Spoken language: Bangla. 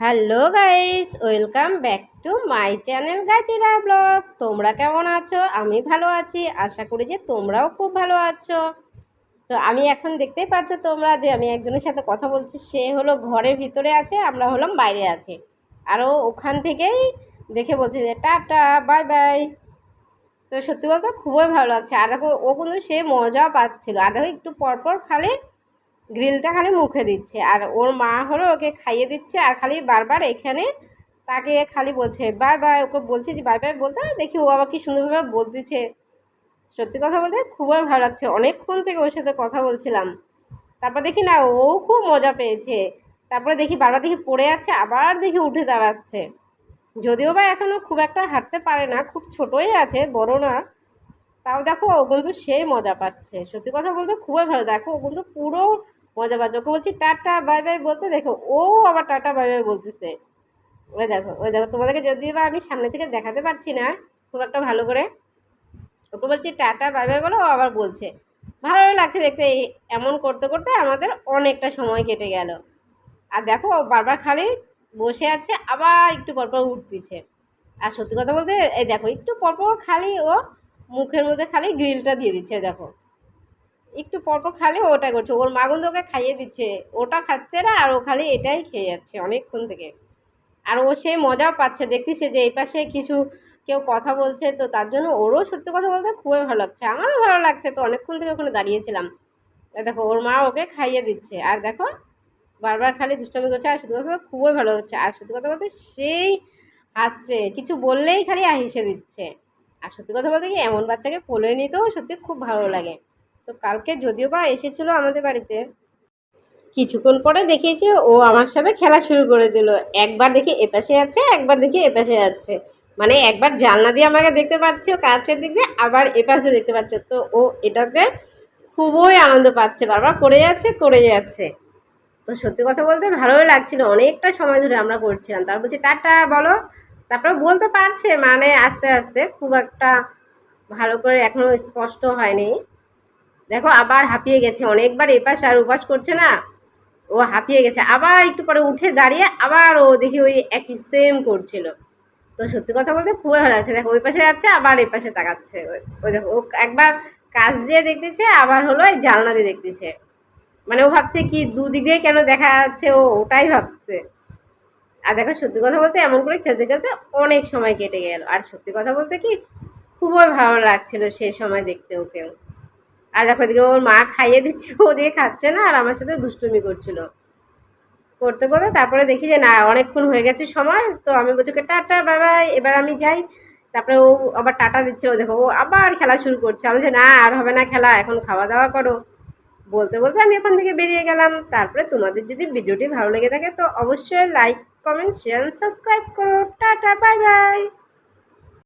Hello guys, welcome back to my channel Gaitira blog. তোমরা কেমন আছো? আমি ভালো আছি, আশা করি যে তোমরাও খুব ভালো আছো। তো আমি এখন দেখতেই পাচ্ছ তোমরা যে আমি একজনের সাথে কথা বলছি, সে হলো ঘরের ভিতরে আছে, আমরা হলাম বাইরে আছি। আরও ওখান থেকেই দেখে বলছে যে, টাটা, বাই বাই। তো সত্যি বলতে খুবই ভালো লাগছে। আর দেখো, ও কিন্তু সে মজা পাচ্ছিল। আর দেখো, একটু পরপর খালে গ্রিলটা খালি মুখে দিচ্ছে। আর ওর মা হলো ওকে খাইয়ে দিচ্ছে আর খালি বারবার এখানে তাকে খালি বলছে, বাই বাই, ওকে বলছে যে, বাই বাই, বলতে দেখি ও আবার কি সুন্দরভাবে বলতেছে। সত্যি কথা বলতে খুবই ভালো লাগছে। অনেকক্ষণ থেকে ওর সাথে কথা বলছিলাম। তারপর দেখি না, ও খুব মজা পেয়েছে। তারপরে দেখি বারবার দেখি পড়ে আছে, আবার দেখি উঠে দাঁড়াচ্ছে। যদিও বা এখনও খুব একটা হাঁটতে পারে না, খুব ছোটোই আছে, বড় না। তাও দেখো, ও কিন্তু সেই মজা পাচ্ছে। সত্যি কথা বলতে খুবই ভালো। দেখো, ও কিন্তু পুরো মজা পাচ্ছে। ওকে বলছি, টাটা, বাই বাই বলতে দেখো, ও আবার টাটা, বাই বাই বলতেছে। ওই দেখো ওই দেখো, তোমাদেরকে যদি বা আমি সামনে থেকে দেখাতে পারছি না, খুব একটা ভালো করে। ওকে বলছি, টাটা, বাই বাই বলো ও আবার বলছে। ভালোই লাগছে দেখতে এমন করতে করতে আমাদের অনেকটা সময় কেটে গেল। আর দেখো বারবার খালি বসে আছে, আবার একটু পরপর উঠতেছে। আর সত্যি কথা বলতে, এই দেখো, একটু পরপর খালি ও মুখের মধ্যে খালি গ্রিলটা দিয়ে দিচ্ছে, দেখো। একটু পরপর খালে ওটা করছে। ওর মা কিন্তু ওকে খাইয়ে দিচ্ছে। ওটা খাচ্ছে না আর ও খালি এটাই খেয়ে যাচ্ছে অনেকক্ষণ থেকে। আর ও সে মজাও পাচ্ছে। দেখতেছে যে এই পাশে কিছু কেউ কথা বলছে, তো তার জন্য ওরও সত্যি কথা বলতে খুবই ভালো লাগছে। আমারও ভালো লাগছে। তো অনেকক্ষণ থেকে ওখানে দাঁড়িয়েছিলাম। দেখো, ওর মা ওকে খাইয়ে দিচ্ছে। আর দেখো, বারবার খালি দুষ্টামি করছে। আর সত্যি কথা খুবই ভালো হচ্ছে। আর সত্যি কথা বলতে সেই হাসছে। কিছু বললেই খালি হেসে দিচ্ছে। আর সত্যি কথা বলতে কি, এমন বাচ্চাকে কোলে নিতেও সত্যি খুব ভালো লাগে। তো কালকে যদিও বা এসেছিল আমাদের বাড়িতে, কিছুক্ষণ পরে দেখিয়েছি ও আমার সাথে খেলা শুরু করে দিল। একবার দেখি এপাশে যাচ্ছে একবার দেখি এপাশে যাচ্ছে মানে একবার জানলা দিয়ে আমাকে দেখতে পাচ্ছে, কাছের দিক দিয়ে আবার এপাশে দেখতে পাচ্ছে। তো ও এটাতে খুবই আনন্দ পাচ্ছে, বারবার করে যাচ্ছে করে যাচ্ছে। তো সত্যি কথা বলতে ভালোই লাগছিল, অনেকটা সময় ধরে আমরা করছিলাম। তারপর বলছি, টাটা, বলো। তারপরে বলতে পারছে মানে আস্তে আস্তে খুব একটা ভালো করে এখনও স্পষ্ট হয়নি। দেখো, আবার হাঁপিয়ে গেছে। অনেকবার এপাশ আর উপাস করছে না। ও হাঁপিয়ে গেছে। আবার একটু পরে উঠে দাঁড়িয়ে আবার ও দেখি ওই একই সেম করছিল। তো সত্যি কথা বলতে খুবই ভালো লাগছে। দেখো, ওই পাশে যাচ্ছে, আবার এই পাশে তাকাচ্ছে। ওই দেখো, ও একবার কাজ দিয়ে দেখতেছে, আবার হলো এই জানলা দিয়ে দেখতেছে। মানে ও ভাবছে কি, দুদিক দিয়ে কেন দেখা যাচ্ছে? ও ওটাই ভাবছে। আর দেখো, সত্যি কথা বলতে এমন করে খেলতে খেলতে অনেক সময় কেটে গেল। আর সত্যি কথা বলতে কি, খুবই ভালো লাগছিল সেই সময় দেখতে ওকেও। আর দেখো এদিকে ওর মা খাইয়ে দিচ্ছে, ও দিয়ে খাচ্ছে না, আর আমার সাথে দুষ্টুমি করছিল। করতে করতে তারপরে দেখি যে না, অনেকক্ষণ হয়ে গেছে সময়, তো আমি বলছি টাটা বাবা এবার আমি যাই। তারপরে ও আবার টাটা দিচ্ছে, ও দেখো, ও আবার খেলা শুরু করছে। আমি যে না, আর হবে না খেলা, এখন খাওয়া দাওয়া করো। বলতে বলতে আমি এখান থেকে বেরিয়ে গেলাম। তারপরে তোমাদের যদি ভিডিওটি ভালো লেগে থাকে, তো অবশ্যই লাইক কমেন্ট শেয়ার সাবস্ক্রাইব করো। Tata bye bye